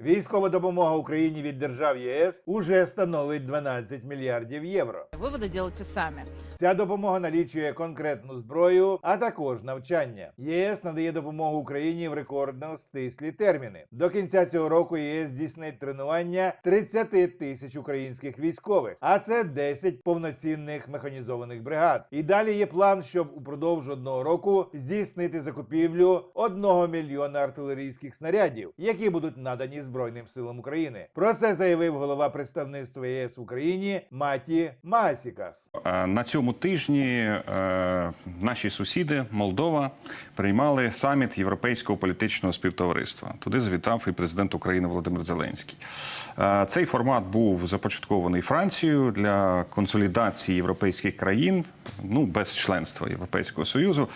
Військова допомога Україні від держав ЄС уже становить 12 мільярдів євро. Выводы делайте сами. Ця допомога налічує конкретну зброю, а також навчання. ЄС надає допомогу Україні в рекордно стислі терміни. До кінця цього року ЄС здійснить тренування 30 тисяч українських військових, а це 10 повноцінних механізованих бригад. І далі є план, щоб упродовж одного року здійснити закупівлю 1 мільйона артилерійських снарядів, які будуть надані Збройним силам України. Про це заявив голова представництва ЄС в Україні Маті Масікас. Е, На цьому тижні е, наші сусіди Молдова приймали саміт Європейського політичного співтовариства. Туди завітав і президент України Володимир Зеленський. Е, Цей формат був започаткований Францією для консолідації європейських країн, ну без членства Європейського союзу.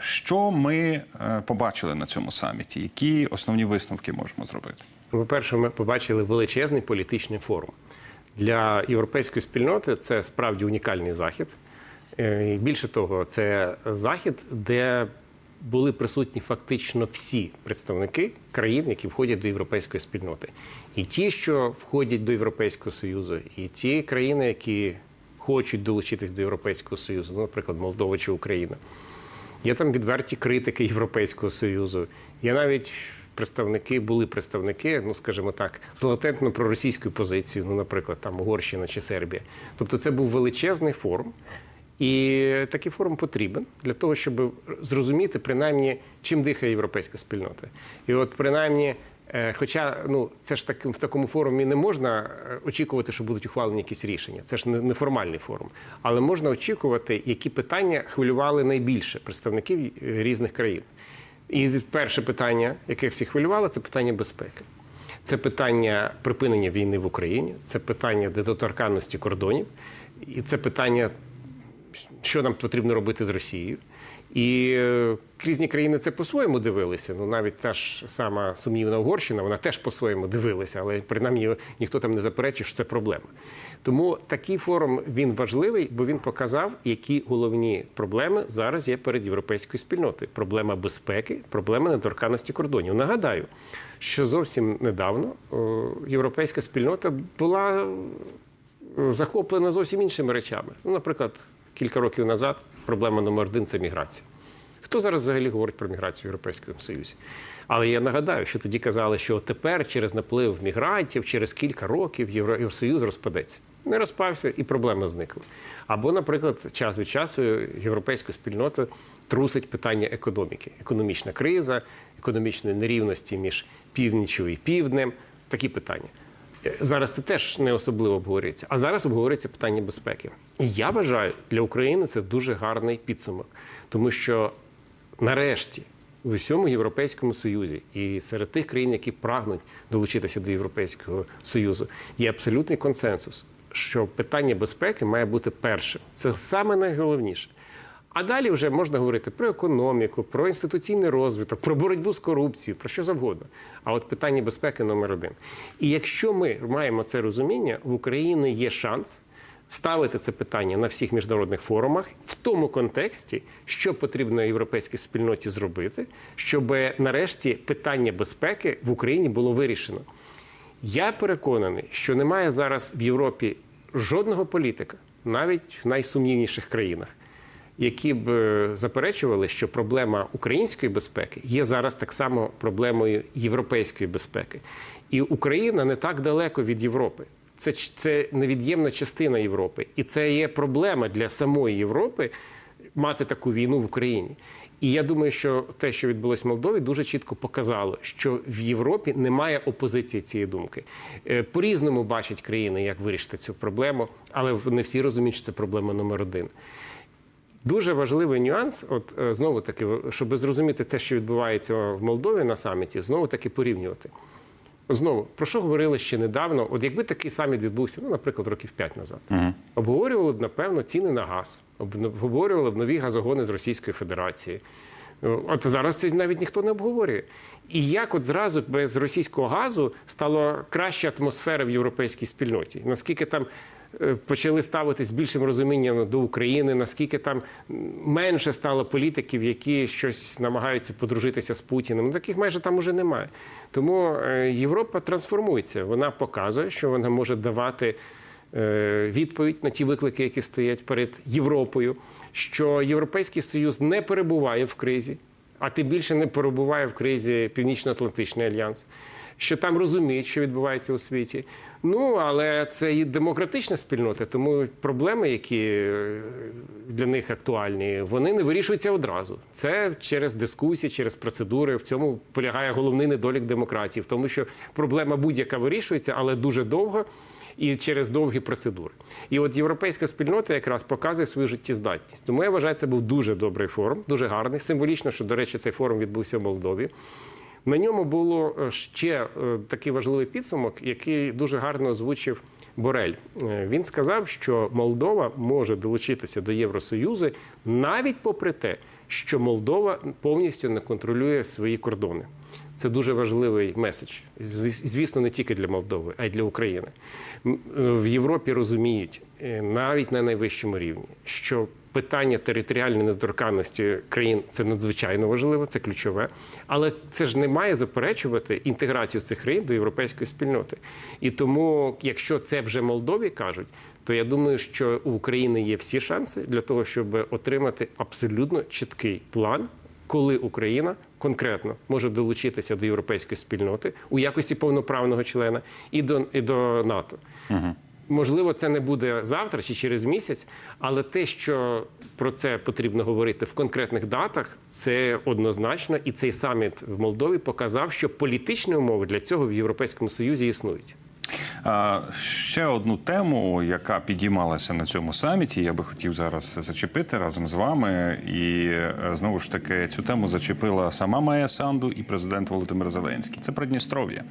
Що ми побачили на цьому саміті? Які основні висновки можемо зробити? По-перше, ми побачили величезний політичний форум. Для європейської спільноти це справді унікальний захід. Е, Більше того, це захід, де були присутні фактично всі представники країн, які входять до європейської спільноти. І ті, що входять до Європейського Союзу, і ті країни, які хочуть долучитись до Європейського Союзу, ну, наприклад, Молдова чи Україна. Є там відверті критики Європейського Союзу. Є навіть представники, були представники, ну скажімо так, з латентно проросійською позицією, ну, наприклад, там Угорщина чи Сербія. Тобто це був величезний форум. І такий форум потрібен для того, щоб зрозуміти, принаймні, чим дихає європейська спільнота. І от принаймні, е, хоча ну це ж так в такому форумі не можна е, очікувати, що будуть ухвалені якісь рішення. Це ж неформальний форум, але можна очікувати, які питання хвилювали найбільше представників е, різних країн. І перше питання, яке всіх хвилювало, це питання безпеки. Це питання припинення війни в Україні, це питання недоторканності кордонів, і це питання що нам потрібно робити з Росією. І е, різні країни це по-своєму дивилися. Ну навіть та ж сама сумнівна Угорщина, вона теж по-своєму дивилася, але принаймні ніхто там не заперечує, що це проблема. Тому такий форум він важливий, бо він показав, які головні проблеми зараз є перед європейською спільнотою. Проблема безпеки, проблема недоторканності кордонів. Нагадаю, що зовсім недавно європейська спільнота була е, захоплена зовсім іншими речами. Ну, наприклад, кілька років назад проблема номер один це міграція. Хто зараз взагалі говорить про міграцію в Європейському Союзі? Але я нагадаю, що тоді казали, що тепер через наплив мігрантів, через кілька років Євросоюз розпадеться. Не розпався і проблема зникла. Або, наприклад, час від часу європейська спільнота трусить питання економіки, економічна криза, економічної нерівності між північю і півднем. Такі питання. Зараз це теж не особливо обговорюється. А зараз обговорюється питання безпеки. І я вважаю, для України це дуже гарний підсумок, тому що нарешті в усьому Європейському Союзі і серед тих країн, які прагнуть долучитися до Європейського Союзу, є абсолютний консенсус, що питання безпеки має бути першим. Це саме найголовніше. А далі вже можна говорити про економіку, про інституційний розвиток, про боротьбу з корупцією, про що завгодно. А от питання безпеки номер один. І якщо ми маємо це розуміння, в Україні є шанс ставити це питання на всіх міжнародних форумах в тому контексті, що потрібно європейській спільноті зробити, щоб нарешті питання безпеки в Україні було вирішено. Я переконаний, що немає зараз в Європі жодного політика, навіть в найсумнівніших країнах, які б е, заперечували, що проблема української безпеки є зараз так само проблемою європейської безпеки. І Україна не так далеко від Європи. Це, це невід'ємна частина Європи. І це є проблема для самої Європи мати таку війну в Україні. І я думаю, що те, що відбулось в Молдові, дуже чітко показало, що в Європі немає опозиції цієї думки. Е, По-різному бачать країни, як вирішити цю проблему, але не всі розуміють, що це проблема номер один. Дуже важливий нюанс, от е, знову таки, щоб зрозуміти те, що відбувається в Молдові на саміті, знову таки порівнювати. Знову про що говорили ще недавно? От якби такий саміт відбувся, ну, наприклад, років 5 назад, обговорювали б, напевно, ціни на газ, обговорювали б нові газогони з Російської Федерації. Е, От зараз це навіть ніхто не обговорює. І як от зразу без російського газу стало краща атмосфера в європейській спільноті? Наскільки там почали ставитись з більшим розумінням до України, наскільки там менше стало політиків, які щось намагаються подружитися з Путіним. Ну, таких майже там уже немає. Тому е, Європа трансформується. Вона показує, що вона може давати е, відповідь на ті виклики, які стоять перед Європою, що Європейський Союз не перебуває в кризі, а тим більше не перебуває в кризі Північно-Атлантичний альянс. Що там розуміють, що відбувається у світі. Ну але це і демократична спільнота, тому проблеми, які е, для них актуальні, вони не вирішуються одразу. Це через дискусії, через процедури. В цьому полягає головний недолік демократії, тому, що проблема будь-яка вирішується, але дуже довго і через довгі процедури. І от європейська спільнота якраз показує свою життєздатність. Тому я вважаю, це був дуже добрий форум, дуже гарний. Символічно, що, до речі, цей форум відбувся в Молдові. На ньому було е, ще е, такий важливий підсумок, який дуже гарно озвучив Борель. Е, Він сказав, що Молдова може долучитися до Євросоюзу навіть попри те, що Молдова повністю не контролює свої кордони. Це дуже важливий меседж. Звісно, не тільки для Молдови, а й для України. Е, В Європі розуміють е, навіть на найвищому рівні, що питання територіальної недоторканності країн це надзвичайно важливо, це ключове. Але це ж не має заперечувати інтеграцію цих країн до європейської спільноти. І тому, якщо це вже Молдові кажуть, то я думаю, що у України є всі шанси для того, щоб отримати абсолютно чіткий план коли Україна конкретно може долучитися до європейської спільноти у якості повноправного члена і до, і до НАТО. Можливо, це не буде завтра чи через місяць, але те, що про це потрібно говорити в конкретних датах, це однозначно. І цей саміт в Молдові показав, що політичні умови для цього в Європейському Союзі існують. Ще одну тему, яка підіймалася на цьому саміті, я би хотів зараз зачепити разом з вами. І е, знову ж таки цю тему зачепила сама Майя Санду і президент Володимир Зеленський. Це Придністров'я.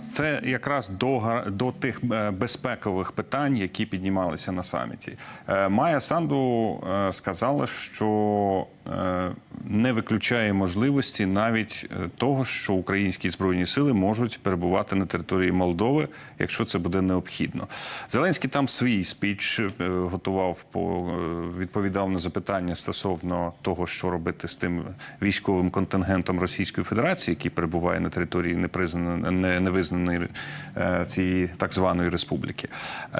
Це якраз до, до тих е, безпекових питань, які піднімалися на саміті. Е, Майя Санду сказала, що не виключає можливості навіть е, того, що українські збройні сили можуть перебувати на території Молдови, якщо це буде необхідно. Зеленський там свій спіч е, готував по е, відповідав на запитання стосовно того, що робити з тим військовим контингентом Російської Федерації, який перебуває на території непризнаної не, невизнаної е, цієї так званої республіки.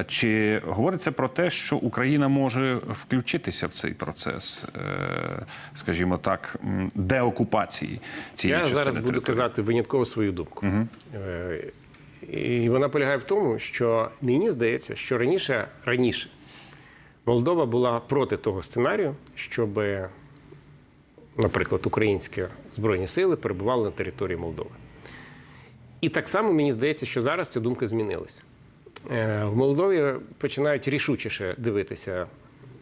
Чи говориться про те, що Україна може включитися в цей процес, е, скажімо так, деокупації цієї Я частини зараз буду території? казати винятково свою думку. Е, І вона полягає в тому, що мені здається, що раніше, раніше Молдова була проти того сценарію, щоб, наприклад, українські збройні сили перебували на території Молдови. І так само мені здається, що зараз ця думка змінилася. Е, В Молдові починають рішучіше дивитися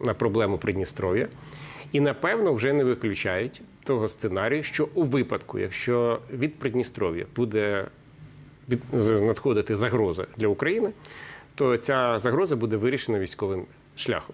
на проблему Придністров'я. І напевно вже не виключають того сценарію, що у випадку, якщо від Придністров'я буде надходити загроза для України, то ця загроза буде вирішена військовим шляхом.